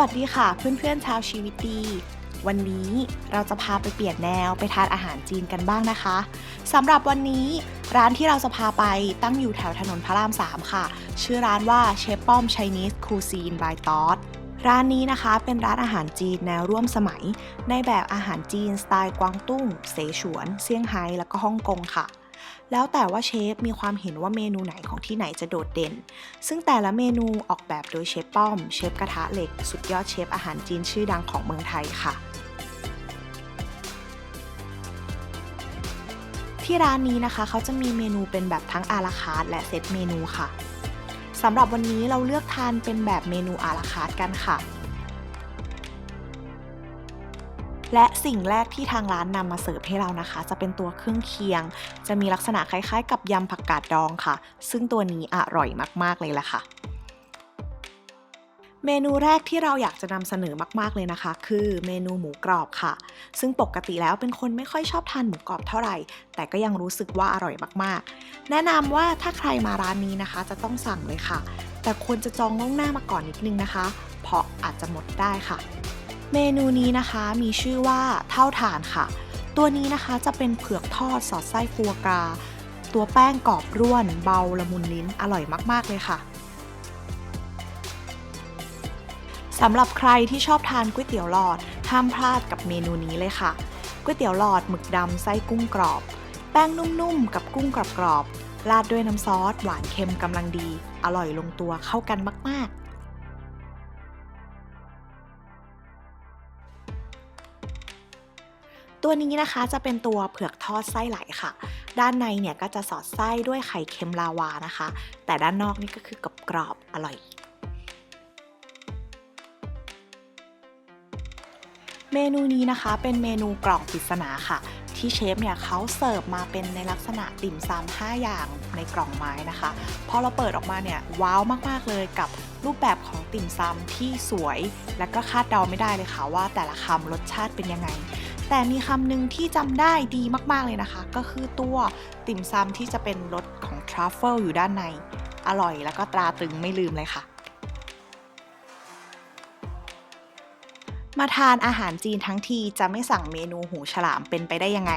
วัสดีค่ะเพื่อนๆชาวชีวิตดี วันนี้เราจะพาไปเปลี่ยนแนวไปทานอาหารจีนกันบ้างนะคะสำหรับวันนี้ร้านที่เราจะพาไปตั้งอยู่แถวถนนพระราม 3 ค่ะ ชื่อร้านว่าเชฟป้อม Chinese Cuisine by t o t ร้านนี้นะคะเป็นร้านอาหารจีนแนวร่วมสมัย ในแบบอาหารจีนสไตล์กวางตุ้ง เสฉวน เซี่ยงไฮ้แล้วก็ฮ่องกงค่ะ แล้วแต่ว่าเชฟมีความเห็นว่าเมนูไหนของที่ไหนจะโดดเด่น ซึ่งแต่ละเมนูออกแบบโดยเชฟป้อม เชฟกระทะเหล็ก สุดยอดเชฟอาหารจีนชื่อดังของเมืองไทยค่ะที่ร้านนี้นะคะเขาจะมีเมนูเป็นแบบทั้งอาราคาร์และเซตเมนูค่ะสำหรับวันนี้เราเลือกทานเป็นแบบเมนูอาราคาร์กันค่ะ และสิ่งแรกที่ทางร้านนำมาเสิร์ฟให้เรานะคะ จะเป็นตัวเครื่องเคียง จะมีลักษณะคล้ายๆ กับยำผักกาดดองค่ะ ซึ่งตัวนี้อร่อยมากๆเลยแหละค่ะเมนูแรกที่เราอยากจะนำเสนอมากๆเลยนะคะ คือเมนูหมูกรอบค่ะ ซึ่งปกติแล้วเป็นคนไม่ค่อยชอบทานหมูกรอบเท่าไหร่ แต่ก็ยังรู้สึกว่าอร่อยมากๆ แนะนำว่าถ้าใครมาร้านนี้นะคะ จะต้องสั่งเลยค่ะ แต่ควรจะจองล่วงหน้ามาก่อนนิดนึงนะคะ เพราะอาจจะหมดได้ค่ะ เมนูนี้นะคะมีชื่อว่าเท่าฐานค่ะ ตัวนี้นะคะจะเป็นเผือกทอดสอดไส้ฟัวกราตัวแป้งกรอบร่วน เบาละมุนลิ้นอร่อยมาก ๆ เลยค่ะสำหรับใครที่ชอบทานก๋วยเตี๋ยวหลอด ห้ามพลาดกับเมนูนี้เลยค่ะก๋วยเตี๋ยวหลอดหมึกดำไส้กุ้งกรอบ แป้งนุ่มๆ กับกุ้งกรอบๆราดด้วยน้ำซอส หวานเค็มกำลังดี อร่อยลงตัวเข้ากันมาก ๆ ตัวนี้นะคะจะเป็นตัวเผือกทอดไส้ไหลค่ะ ด้านในเนี่ยก็จะสอดไส้ด้วยไข่เค็มลาวานะคะ แต่ด้านนอกนี่ก็คือกรอบกรอบอร่อย เมนูนี้นะคะเป็นเมนูกล่องปริศนาค่ะ ที่เชฟเนี่ยเขาเสิร์ฟมาเป็นในลักษณะติ่มซำ5อย่างในกล่องไม้นะคะพอเราเปิดออกมาเนี่ยว้าวมากๆเลยกับรูปแบบของติ่มซำที่สวย และก็คาดเดาไม่ได้เลยค่ะว่าแต่ละคำรสชาติเป็นยังไง แต่มีคำหนึ่งที่จำได้ดีมาก ๆ เลยนะคะ ก็คือตัวติ่มซำที่จะเป็นรสของทรัฟเฟิลอยู่ด้านใน อร่อยแล้วก็ตราตรึงไม่ลืมเลยค่ะ มาทานอาหารจีนทั้งทีจะไม่สั่งเมนูหูฉลามเป็นไปได้ยังไง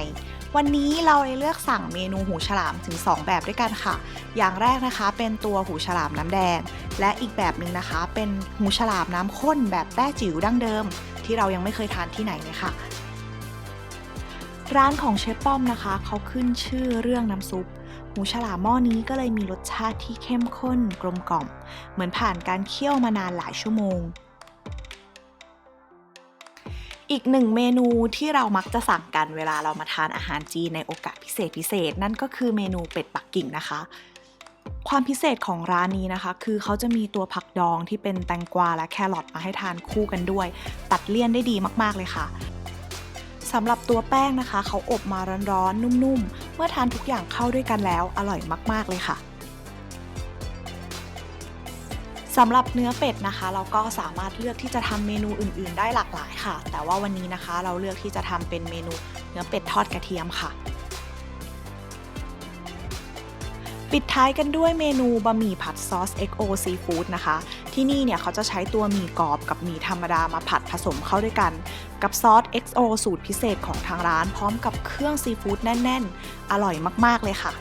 วันนี้เราเลยเลือกสั่งเมนูหูฉลามถึง 2 แบบด้วยกันค่ะ อย่างแรกนะคะเป็นตัวหูฉลามน้ำแดง และอีกแบบหนึ่งนะคะ เป็นหูฉลามน้ำข้นแบบแต้จิ๋วดั้งเดิม ที่เรายังไม่เคยทานที่ไหนเลยค่ะ ร้านของเชฟป้อมนะคะ เขาขึ้นชื่อเรื่องน้ำซุป หมูฉลามหม้อนี้ก็เลยมีรสชาติที่เข้มข้นกลมกล่อม เหมือนผ่านการเคี่ยวมานานหลายชั่วโมง อีกหนึ่งเมนูที่เรามักจะสั่งกันเวลาเรามาทานอาหารจีนในโอกาสพิเศษพิเศษ นั่นก็คือเมนูเป็ดปักกิ่งนะคะความพิเศษของร้านนี้นะคะ คือเขาจะมีตัวผักดองที่เป็นแตงกวาและแครอทมาให้ทานคู่กันด้วย ตัดเลี่ยนได้ดีมาก ๆ เลยค่ะำหรับตัวแป้งนะคะ เขาอบมาร้อนๆ นุ่มๆ เมื่อทานทุกอย่างเข้าด้วยกันแล้ว อร่อยมากๆเลยค่ะสำหรับเนื้อเป็ดนะคะ เราก็สามารถเลือกที่จะทำเมนูอื่น ๆ ได้หลากหลายค่ะ แต่ว่าวันนี้นะคะ เราเลือกที่จะทำเป็นเมนูเนื้อเป็ดทอดกระเทียมค่ะ ปิดท้ายกันด้วยเมนูบะหมี่ผัดซอส XO Seafood นะคะ ที่นี่เนี่ยเขาจะใช้ตัวหมี่กรอบกับหมี่ธรรมดามาผัดผสมเข้าด้วยกัน กับซอส XO สูตรพิเศษของทางร้าน พร้อมกับเครื่องซีฟู้ดแน่น ๆ อร่อยมาก ๆ เลยค่ะ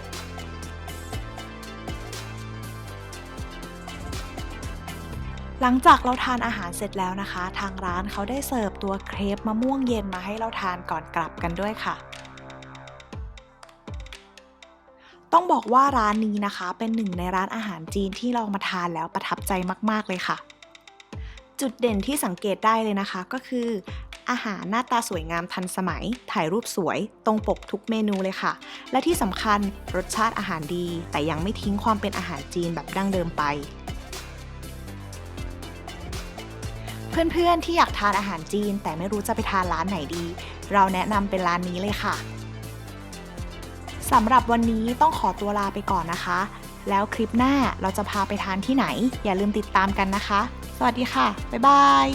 หลังจากเราทานอาหารเสร็จแล้วนะคะ ทางร้านเขาได้เสิร์ฟตัวเครปมะม่วงเย็นมาให้เราทานก่อนกลับกันด้วยค่ะ ต้องบอกว่าร้านนี้นะคะ เป็นหนึ่งในร้านอาหารจีนที่เรามาทานแล้วประทับใจมาก ๆ เลยค่ะ จุดเด่นที่สังเกตได้เลยนะคะก็คือ อาหารหน้าตาสวยงามทันสมัย ถ่ายรูปสวย ตรงปกทุกเมนูเลยค่ะ และที่สำคัญรสชาติอาหารดี แต่ยังไม่ทิ้งความเป็นอาหารจีนแบบดั้งเดิมไปเพื่อนๆที่อยากทานอาหารจีน แต่ไม่รู้จะไปทานร้านไหนดี เราแนะนำเป็นร้านนี้เลยค่ะ สำหรับวันนี้ต้องขอตัวลาไปก่อนนะคะ แล้วคลิปหน้าเราจะพาไปทานที่ไหน อย่าลืมติดตามกันนะคะ สวัสดีค่ะ บ๊ายบาย